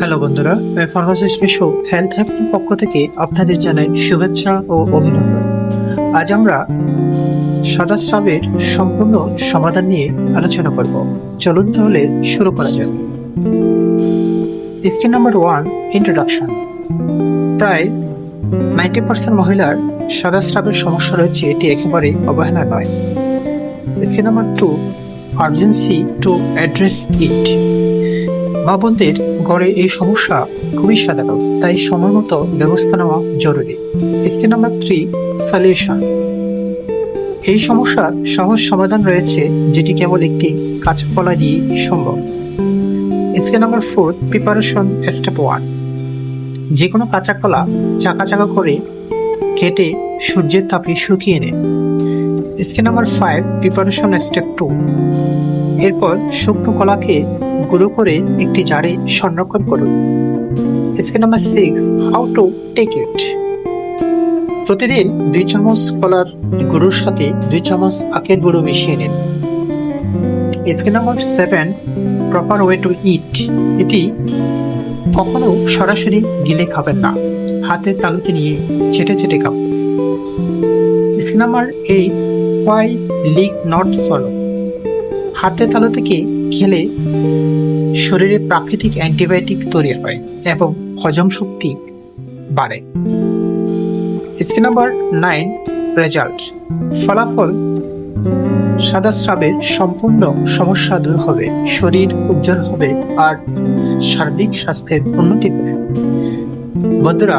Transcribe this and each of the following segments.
Hello বন্ধুরা pharmacist বিশ্ব health হ্যাপের পক্ষ থেকে আপনাদের জানাই শুভেচ্ছা ও অভিনন্দন। আজ আমরা সাদা স্রাবের সম্পূর্ণ সমাধান নিয়ে আলোচনা করব। চলুন তাহলে শুরু করা যাক। স্কিন নাম্বার ওয়ান ইন্ট্রোডাকশন প্রায় নাইনটি পার্সেন্ট মহিলার সাদা স্রাবের সমস্যা রয়েছে, এটি একেবারে অবহেলা নয়। Skin number two urgency to address it মা বোনদের গড়ে এই সমস্যা খুবই সাধারণ, তাই সময় মতো ব্যবস্থা নেওয়া জরুরি। স্কিন নাম্বার থ্রি সলিউশন এই সমস্যার সহজ সমাধান রয়েছে, যেটি কেবল একটি কাঁচা কলা দিয়ে সম্ভব। Skin number four preparation step one যে কোনো কাঁচা কলা চাকা চাকা করে কেটে সূর্যের তাপে শুকিয়ে নিন। Skin number five preparation step two এরপর শুকনো কলাকে গুঁড়ো করে একটি জারে সংরক্ষণ করুন। Scale number six how to take it প্রতিদিন দুই চামচ কলার গুঁড়োর সাথে দুই চামচ আখের গুঁড়ো মিশিয়ে নিন। Scale number seven proper way to eat এটি কখনো সরাসরি গিলে খাবেন না। হাতের তালুতে নিয়ে চেটে চেটে খাবেন। Scale number eight why lick not swallow. হাতের তালু থেকে খেলে শরীরে প্রাকৃতিক অ্যান্টিবায়োটিক তৈরি হয় এবং হজম শক্তি বাড়ে? Skin number nine, result. ফলাফল সাদা স্রাবের সম্পূর্ণ সমস্যা দূর হবে, শরীর উজ্জ্বল হবে আর সার্বিক স্বাস্থ্যের উন্নতি হবে বন্ধুরা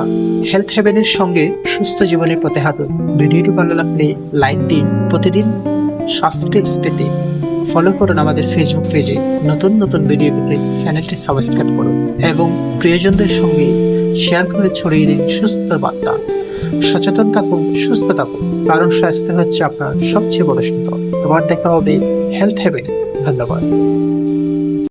হেলথ হেভেনের সঙ্গে সুস্থ জীবনের পথে হাঁটুন। ভিডিওটি ভালো লাগলে লাইক দিন। প্রতিদিন স্বাস্থ্য টিপস পেতে ফলো করুন আমাদের ফেসবুক পেজে নতুন নতুন ভিডিও পেতে চ্যানেলটি সাবস্ক্রাইব করুন। এবং প্রিয়জনদের সঙ্গে শেয়ার করে ছড়িয়ে দিন সুস্থতার বার্তা। সচেতন থাকুন, সুস্থ থাকুন। কারণ স্বাস্থ্য হচ্ছে আপনার সবচেয়ে বড় সম্পদ। আবার দেখা হবে হেলথ হ্যাবেন ধন্যবাদ।